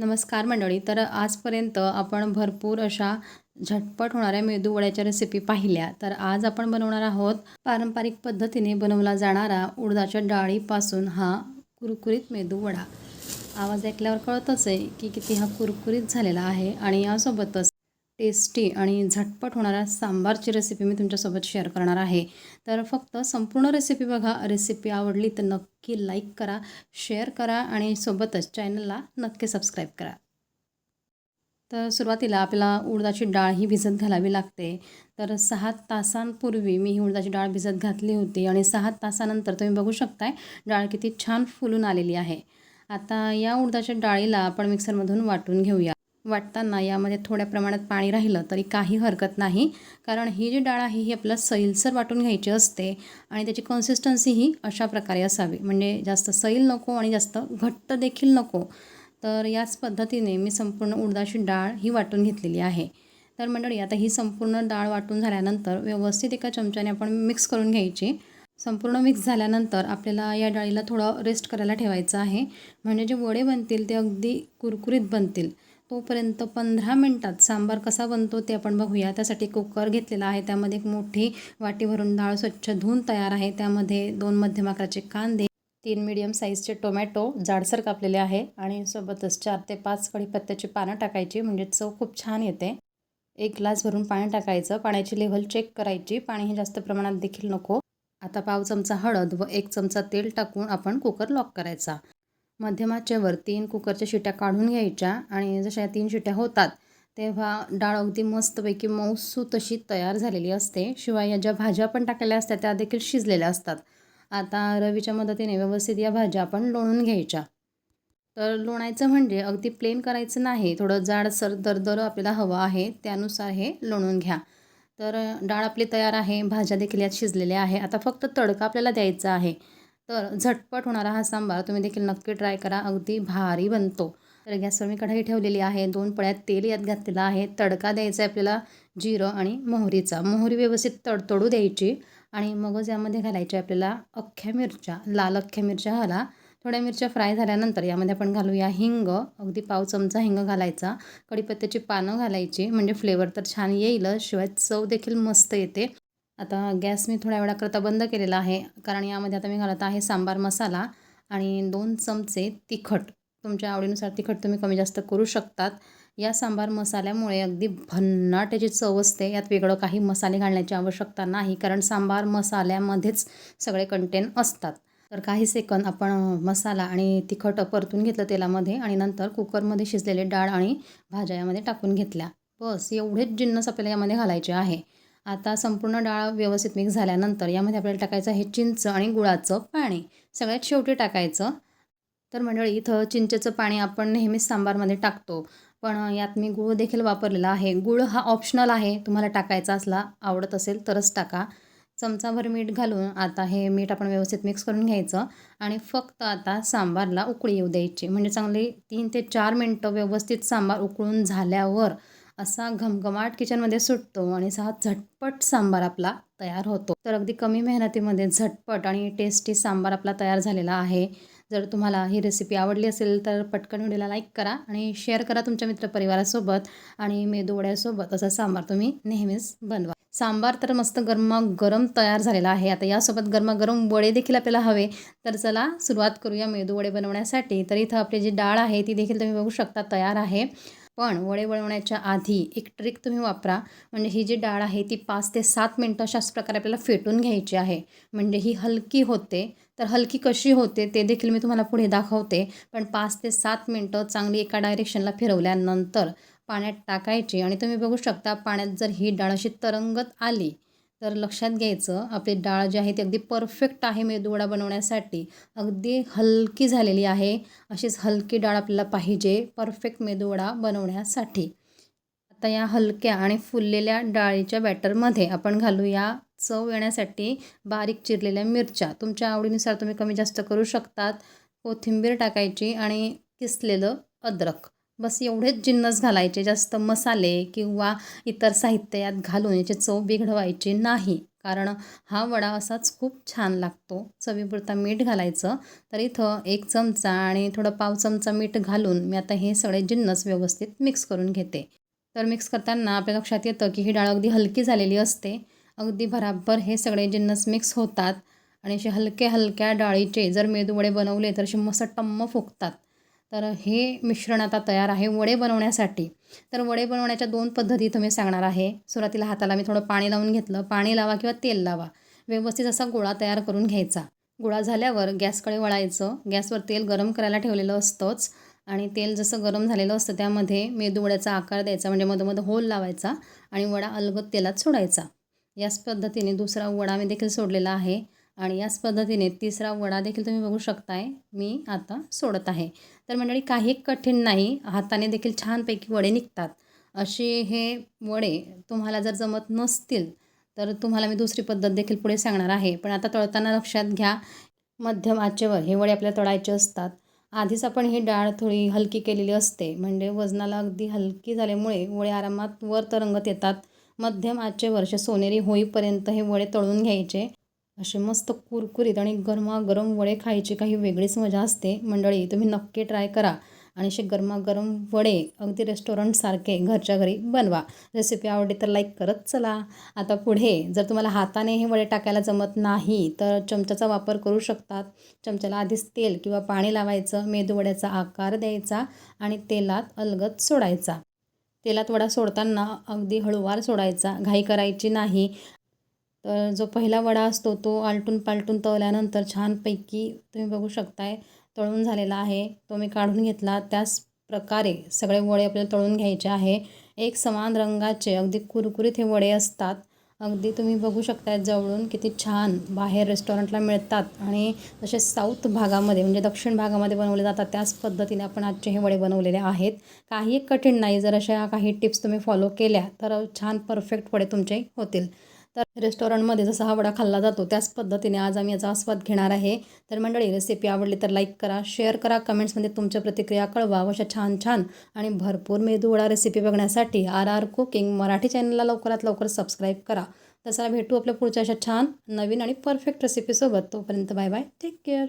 नमस्कार मंडळी. तर आजपर्यंत आपण भरपूर अशा झटपट होणाऱ्या मेदूवड्याच्या रेसिपी पाहिल्या. तर आज आपण बनवणार आहोत पारंपरिक पद्धतीने बनवला जाणारा उडदाच्या डाळीपासून हा कुरकुरीत मेदूवडा आवाज ऐकल्यावर कळतच आहे की किती हा कुरकुरीत झालेला आहे आणि यासोबतच टेस्टी आणि झटपट होणाऱ्या सांबारची रेसिपी मी तुमच्यासोबत शेअर करणार आहे. तर फक्त संपूर्ण रेसिपी बघा. रेसिपी आवडली तर नक्की लाईक करा शेअर करा आणि सोबतच चॅनलला नक्की सबस्क्राईब करा. तर सुरुवातीला आपल्याला उडदाची डाळ ही भिजत घालावी लागते. तर सहा तासांपूर्वी मी ही उडदाची डाळ भिजत घातली होती आणि सहा तासानंतर तुम्ही बघू शकताय डाळ किती छान फुलून आलेली आहे. आता या उडदाच्या डाळीला आपण मिक्सरमधून वाटून घेऊया. वाटताना यामध्ये थोड्या प्रमाणात पाणी राहिलं तरी काही हरकत नाही. कारण ही जी डाळ आहे ही आपल्याला सैलसर वाटून घ्यायची असते आणि त्याची कन्सिस्टन्सी ही अशा प्रकारे असावी. म्हणजे जास्त सैल नको आणि जास्त घट्ट देखील नको. तर याच पद्धतीने मी संपूर्ण उडदाची डाळ ही वाटून घेतलेली आहे. तर मंडळी आता ही संपूर्ण डाळ वाटून झाल्यानंतर व्यवस्थित एका चमच्याने आपण मिक्स करून घ्यायची. संपूर्ण मिक्स झाल्यानंतर आपल्याला या डाळीला थोडं रेस्ट करायला ठेवायचं आहे. म्हणजे जे वडे बनतील ते अगदी कुरकुरीत बनतील. तोपर्यंत पंधरा मिनटात सांबार कसा बनतो ते आपण बघूया. त्यासाठी कुकर घेतलेला आहे. त्यामध्ये एक मोठी वाटी भरून डाळ स्वच्छ धुवून तयार आहे. त्यामध्ये दोन मध्यम आकाराचे कांदे तीन मिडियम साईजचे टोमॅटो जाडसर कापलेले आहे आणि सोबतच चार ते पाच कढीपत्त्याची पानं टाकायची म्हणजे चव खूप छान येते. एक ग्लास भरून पाणी टाकायचं. पाण्याची लेव्हल चेक करायची. पाणी हे जास्त प्रमाणात देखील नको. आता पाव चमचा हळद व एक चमचा तेल टाकून आपण कुकर लॉक करायचा. मध्यमाच्यावर तीन कुकरच्या शिट्या काढून घ्यायच्या. आणि जशा या तीन शिट्या होतात तेव्हा डाळ अगदी मस्तपैकी मऊसू तशी तयार झालेली असते. शिवाय या ज्या भाज्या पण टाकलेल्या असतात त्या देखील शिजलेल्या असतात. आता रवीच्या मदतीने व्यवस्थित या भाज्या आपण लोणून घ्यायच्या. तर लोणायचं म्हणजे अगदी प्लेन करायचं नाही. थोडं जाडसर दरदर आपल्याला हवं आहे त्यानुसार हे लोणून घ्या. तर डाळ आपली तयार आहे भाज्या देखील यात शिजलेल्या आहे आता फक्त तडका आपल्याला द्यायचा आहे. तर झटपट होणारा हा सांबार तुम्ही देखील नक्की ट्राय करा. अगदी भारी बनतो. तर गॅसवर मी कढाई ठेवलेली आहे. दोन पळ्यात तेल यात घातलेलं आहे. तडका द्यायचा आहे आपल्याला जिरं आणि मोहरीचा. मोहरी व्यवस्थित तडतडू द्यायची आणि मगच यामध्ये घालायचे आपल्याला अख्ख्या मिरच्या. लाल अख्ख्या मिरच्या घाला. थोड्या मिरच्या फ्राय झाल्यानंतर यामध्ये आपण घालूया हिंग. अगदी पाव चमचा हिंग घालायचा. कढीपत्त्याची पानं घालायची. म्हणजे फ्लेवर तर छान येईल. शिवाय चव देखील मस्त येते. आता गॅस मी थोड्या वेळाकरता बंद केलेला आहे. कारण यामध्ये आता मी घालत आहे सांबार मसाला आणि दोन चमचे तिखट. तुमच्या आवडीनुसार तिखट तुम्ही कमी जास्त करू शकतात. या सांबार मसाल्यामुळे अगदी भन्नाट याची चव असते. यात वेगळं काही मसाले घालण्याची आवश्यकता नाही. कारण सांबार मसाल्यामध्येच सगळे कंटेन असतात. तर काही सेकंद आपण मसाला आणि तिखट परतून घेतलं तेलामध्ये आणि नंतर कुकरमध्ये शिजलेले डाळ आणि भाज्या यामध्ये टाकून घेतल्या. बस एवढेच जिन्नस आपल्याला यामध्ये घालायचे आहे. आता संपूर्ण डाळ व्यवस्थित मिक्स झाल्यानंतर यामध्ये आपल्याला टाकायचं आहे चिंच आणि गुळाचं पाणी. सगळ्यात शेवटी टाकायचं. तर मंडळी इथं चिंचेचं पाणी आपण नेहमीच सांबारमध्ये टाकतो. पण यात मी गुळ देखील वापरलेला आहे. गुळ हा ऑप्शनल आहे. तुम्हाला टाकायचा असला आवडत असेल तरच टाका. चमचाभर मीठ घालून आता हे मीठ आपण व्यवस्थित मिक्स करून घ्यायचं आणि फक्त आता सांबारला उकळी येऊ द्यायची. म्हणजे चांगली तीन ते चार मिनटं व्यवस्थित सांबार उकळून झाल्यावर असा घमघमाट किचनमध्ये सुटतो आणि असा झटपट सांबार आपला तयार होतो. तर अगदी कमी मेहनतीमध्ये झटपट आणि टेस्टी सांबार आपला तयार झालेला आहे. जर तुम्हाला ही रेसिपी आवडली असेल तर पटकन व्हिडिओला लाईक करा आणि शेअर करा तुमच्या मित्रपरिवारासोबत आणि मेदूवड्यासोबत असा सांबार तुम्ही नेहमीच बनवा. सांबार तर मस्त गरमागरम तयार झालेला आहे. आता यासोबत गरमागरम वडे देखील आपल्याला हवे. तर चला सुरुवात करूया मेदू वडे बनवण्यासाठी. तर इथं आपली जी डाळ आहे ती देखील तुम्ही बघू शकता तयार आहे. पण वडे वळवण्याच्या आधी एक ट्रिक तुम्ही वापरा. म्हणजे ही जी डाळ आहे ती पाच ते सात मिनटं अशाच प्रकारे आपल्याला फेटून घ्यायची आहे. म्हणजे ही हलकी होते. तर हलकी कशी होते ते देखील मी तुम्हाला पुढे दाखवते. पण पाच ते सात मिनटं चांगली एका डायरेक्शनला फिरवल्यानंतर पाण्यात टाकायची. आणि तुम्ही बघू शकता पाण्यात जर ही डाळ अशी तरंगत आली तर लक्षात घ्यायचं आपली डाळ जी आहे ती अगदी परफेक्ट आहे मेदूवडा बनवण्यासाठी. अगदी हलकी झालेली आहे. अशीच हलकी डाळ आपल्याला पाहिजे परफेक्ट मेदूवडा बनवण्यासाठी. आता या हलक्या आणि फुललेल्या डाळीच्या बॅटरमध्ये आपण घालूया चव येण्यासाठी बारीक चिरलेल्या मिरच्या. तुमच्या आवडीनुसार तुम्ही कमी जास्त करू शकतात. कोथिंबीर टाकायची आणि किसलेलं अद्रक. बस एवढेच जिन्नस घालायचे जास्त मसाले किंवा इतर साहित्य यात घालून याची चव बिघडवायची नाही. कारण हा वडा असाच खूप छान लागतो. चवीपुरता मीठ घालायचं. तर इथं एक चमचा आणि थोडं पाव चमचा मीठ घालून मी आता हे सगळे जिन्नस व्यवस्थित मिक्स करून घेते. तर मिक्स करताना आपल्या लक्षात येतं की ही डाळ अगदी हलकी झालेली असते. अगदी बराबर हे सगळे जिन्नस मिक्स होतात आणि असे हलक्या हलक्या डाळीचे जर मेदूवडे बनवले तर असे मस्त टम्म फुगतात. तर हे मिश्रण आता तयार आहे वडे बनवण्यासाठी. तर वडे बनवण्याच्या दोन पद्धती तुम्ही सांगणार आहे. सुरुवातीला हाताला मी थोडं पाणी लावून घेतलं. पाणी लावा किंवा तेल लावा. व्यवस्थित असा गोळा तयार करून घ्यायचा. गोळा झाल्यावर गॅसकडे वळायचं. गॅसवर तेल गरम करायला ठेवलेलं असतंच. आणि तेल जसं गरम झालेलं असतं त्यामध्ये मेदूवड्याचा आकार द्यायचा. म्हणजे मधोमध होल लावायचा आणि वडा अलगद तेलात सोडायचा. याच पद्धतीने दुसरा वडा मी देखील सोडलेला आहे. आणि याच पद्धतीने तिसरा वडा देखील तुम्ही बघू शकताय मी आता सोडत आहे. तर मंडळी काही कठीण नाही हाताने देखील छानपैकी वडे निघतात. असे हे वडे तुम्हाला जर जमत नसतील तर तुम्हाला मी दुसरी पद्धत देखील पुढे सांगणार आहे. पण आता तळताना लक्षात घ्या मध्यम आचेवर हे वडे आपल्याला तळायचे असतात. आधीच आपण ही डाळ थोडी हलकी केलेली असते. म्हणजे वजनाला अगदी हलकी झाल्यामुळे वडे आरामात वर तरंगत येतात. मध्यम आचेवर असे सोनेरी होईपर्यंत हे वडे तळून घ्यायचे. असे मस्त कुरकुरीत आणि गरमागरम वडे खायची काही वेगळीच मजा असते. मंडळी तुम्ही नक्की ट्राय करा आणि असे गरमागरम वडे अगदी रेस्टॉरंटसारखे घरच्या घरी बनवा. रेसिपी आवडली तर लाईक करत चला. आता पुढे जर तुम्हाला हाताने हे वडे टाकायला जमत नाही तर चमच्याचा वापर करू शकतात. चमच्याला आधीच तेल किंवा पाणी लावायचं मेदूवड्याचा आकार द्यायचा आणि तेलात अलगद सोडायचा. तेलात वडा सोडताना अगदी हळूवार सोडायचा. घाई करायची नाही. तर जो पहिला वडा असतो तो आलटून पालटून तळल्यानंतर छानपैकी तुम्ही बघू शकताय तळून झालेला आहे. तो मी काढून घेतला. त्याच प्रकारे सगळे वडे आपल्याला तळून घ्यायचे आहे. एक समान रंगाचे अगदी कुरकुरीत हे वडे असतात. अगदी तुम्ही बघू शकताय जवळून किती छान बाहेर रेस्टॉरंटला मिळतात आणि जसे साऊथ भागामध्ये म्हणजे दक्षिण भागामध्ये बनवले जातात. त्याच पद्धतीने आपण आजचे हे वडे बनवलेले आहेत. काही कठीण नाही. जर अशा काही टिप्स तुम्ही फॉलो केल्या तर छान परफेक्ट वडे तुमचे होतील. तर रेस्टॉरंटमध्ये जसा हा वडा खाल्ला जातो त्याच पद्धतीने आज आम्ही याचा आस्वाद घेणार आहे. तर मंडळी रेसिपी आवडली तर लाईक करा शेअर करा कमेंट्समध्ये तुमच्या प्रतिक्रिया कळवा. अशा छान छान आणि भरपूर मेदू वडा रेसिपी बघण्यासाठी आर आर कुकिंग मराठी चॅनलला लवकरात लवकर सबस्क्राईब करा. तसा भेटू आपल्या पुढच्या अशा छान नवीन आणि परफेक्ट रेसिपीसोबत तोपर्यंत बाय बाय टेक केअर